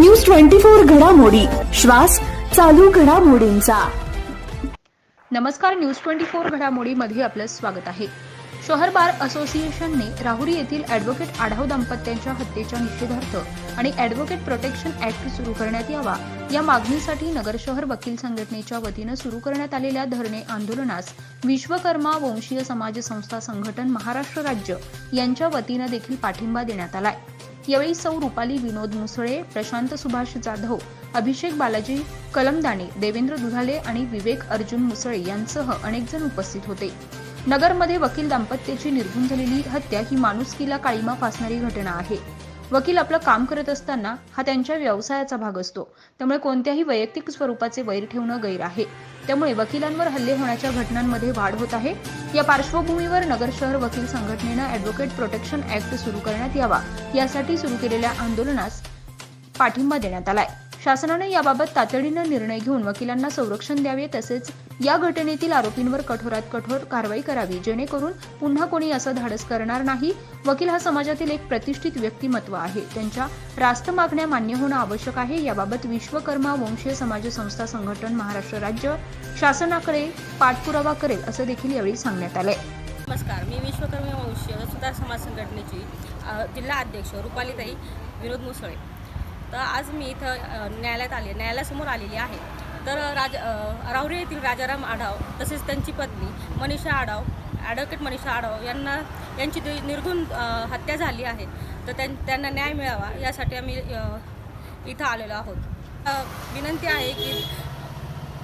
News twenty four घडामोडी. श्वास चालू घडामोडींचा. नमस्कार न्यूज ट्वेंटी फोर घडामोडीमध्ये आपलं स्वागत आहे. शहर बार असोसिएशनने राहुरी येथील ऍडव्होकेट आढाव दाम्पत्यांच्या हत्येच्या निषेधार्थ आणि ऍडव्होकेट प्रोटेक्शन ऍक्ट सुरू करण्यात यावा या मागणीसाठी नगर शहर वकील संघटनेच्या वतीनं सुरू करण्यात आलेल्या धरणे आंदोलनास विश्वकर्मा वंशीय समाज संस्था संघटन महाराष्ट्र राज्य यांच्या वतीनं देखील पाठिंबा देण्यात आलाय. यावेळी सौ रुपाली विनोद मुसळे प्रशांत सुभाष जाधव अभिषेक बालाजी कलमदाणे देवेंद्र दुधाले आणि विवेक अर्जुन मुसळे यांसह अनेक जण उपस्थित होते. नगरमध्ये वकील दाम्पत्याची निर्घुण झालेली हत्या ही माणुसकीला काळीमा फासणारी घटना आहे. वकील आपलं काम करत असताना हा त्यांच्या व्यवसायाचा भाग असतो. त्यामुळे कोणत्याही वैयक्तिक स्वरूपाचे वैर ठेवणं गैर आहे. त्यामुळे वकिलांवर हल्ले होण्याच्या घटनांमध्ये वाढ होत आहे. या पार्श्वभूमीवर नगर शहर वकील संघटनेनं अॅडव्होकेट प्रोटेक्शन ऍक्ट सुरू करण्यात यावा. यासाठी सुरू केलेल्या आंदोलनास पाठिंबा देण्यात आलाय. शासनाने याबाबत तातडीनं निर्णय घेऊन वकिलांना संरक्षण द्यावे तसेच या घटनेतील आरोपींवर कठोरात कठोर कारवाई करावी जेणेकरून पुन्हा कोणी असं धाडस करणार नाही. वकील हा समाजातील एक प्रतिष्ठित व्यक्तिमत्व आहे. त्यांच्या रास्त मागण्या मान्य होणं आवश्यक आहे. याबाबत विश्वकर्मा वंशीय समाज संस्था संघटन महाराष्ट्र राज्य शासनाकडे पाठपुरावा करेल असं देखील यावेळी सांगण्यात आलंय. नमस्कार. मी विश्वकर्मा वंशीय सुधार समाज संघटनेची जिल्हा अध्यक्ष रुपालीताई विनोद मुसळे. तर आज मी इथं न्यायालयात आले न्यायालयासमोर आलेली आहे. तर राज राहुरी येथील राजाराम आढाव तसेच त्यांची पत्नी मनीषा आढाव ॲडव्होकेट मनीषा आढाव यांना यांची दि- निर्घुण हत्या झाली आहे. तर त्यां त्यांना न्याय मिळावा यासाठी आम्ही इथं आलेलो आहोत. विनंती आहे की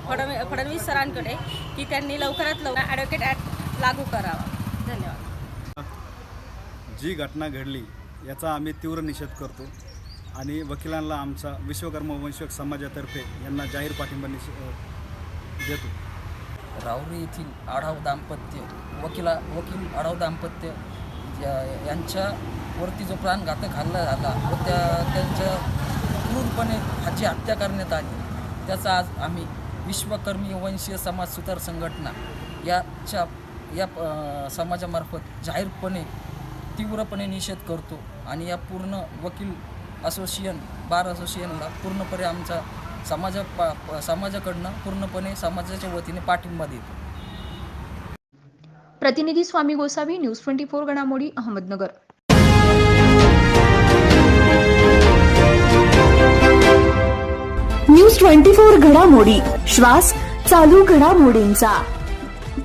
फडणवी फडणवीस सरांकडे की त्यांनी लवकरात लवकर ॲडव्होकेट ॲक्ट लागू करावा. धन्यवाद. जी घटना घडली याचा आम्ही तीव्र निषेध करतो. आणि वकिलांना आमचा विश्वकर्म वंशक समाजातर्फे यांना जाहीर पाठिंबा निश देतो. राहुरी येथील आढाव दाम्पत्य वकिला वकील आढाव दाम्पत्य यांच्यावरती जो प्राणघातक हल्ला झाला व त्या त्यांच्या क्रूरपणे ह्याची हत्या करण्यात आली त्याचा आज आम्ही विश्वकर्मी वंशीय समाज सुतार संघटना याच्या या समाजामार्फत जाहीरपणे तीव्रपणे निषेध करतो आणि या पूर्ण वकील असोसिएशन बार असोसिएशनला पूर्णपणे आमचा समाजा पा समाजाकडनं पूर्णपणे समाजाच्या वतीने पाठिंबा देतो. प्रतिनिधी Swami Gosavi news twenty four घडामोडी अहमदनगर. न्यूज ट्वेंटी फोर घडामोडी श्वास चालू घडामोडींचा.